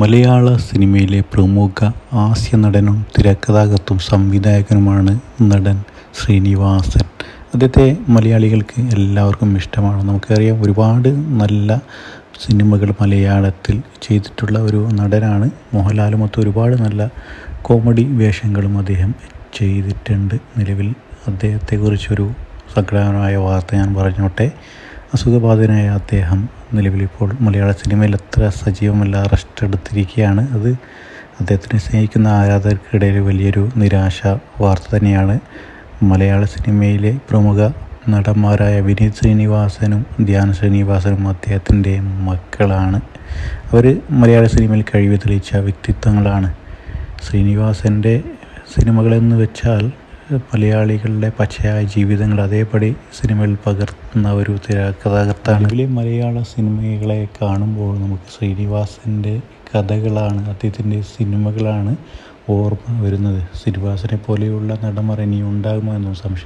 മലയാള സിനിമയിലെ പ്രമുഖ ഹാസ്യ നടനും തിരക്കഥാകൃത്തും സംവിധായകനുമാണ് നടൻ ശ്രീനിവാസൻ. അദ്ദേഹത്തെ മലയാളികൾക്ക് എല്ലാവർക്കും ഇഷ്ടമാണ് നമുക്കറിയാം. ഒരുപാട് നല്ല സിനിമകൾ മലയാളത്തിൽ ചെയ്തിട്ടുള്ള ഒരു നടനാണ് മോഹൻലാലുമൊത്ത് ഒരുപാട് നല്ല കോമഡി വേഷങ്ങളും അദ്ദേഹം ചെയ്തിട്ടുണ്ട്. നിലവിൽ അദ്ദേഹത്തെക്കുറിച്ചൊരു സങ്കടകരമായ വാർത്ത ഞാൻ പറഞ്ഞോട്ടെ. അസുഖബാധിതനായ അദ്ദേഹം നിലവിലിപ്പോൾ മലയാള സിനിമയിൽ അത്ര സജീവമല്ല റെസ്റ്റ് എടുത്തിരിക്കുകയാണ്. അത് അദ്ദേഹത്തിനെ സ്നേഹിക്കുന്ന ആരാധകർക്കിടയിൽ വലിയൊരു നിരാശ വാർത്ത തന്നെയാണ്. മലയാള സിനിമയിലെ പ്രമുഖ നടന്മാരായ വിനീത് ശ്രീനിവാസനും ധ്യാൻ ശ്രീനിവാസനും അദ്ദേഹത്തിന്റെ മക്കളാണ്. അവർ മലയാള സിനിമയിൽ കഴിവ് തെളിയിച്ച വ്യക്തിത്വങ്ങളാണ്. ശ്രീനിവാസന്റെ സിനിമകളെന്ന് വെച്ചാൽ മലയാളികളുടെ പച്ചയായ ജീവിതങ്ങൾ അതേപടി സിനിമയിൽ പകർത്തുന്ന ഒരു തിരക്കഥാകൃത്താണ് ഇതിലെ മലയാള സിനിമകളെ കാണുമ്പോൾ നമുക്ക് ശ്രീനിവാസന്റെ കഥകളാണ് അദ്ദേഹത്തിന്റെ സിനിമകളാണ് ഓർമ്മ വരുന്നത്. ശ്രീനിവാസനെ പോലെയുള്ള നടന്മാർ ഇനി ഉണ്ടാകുമോ എന്നും സംശയം.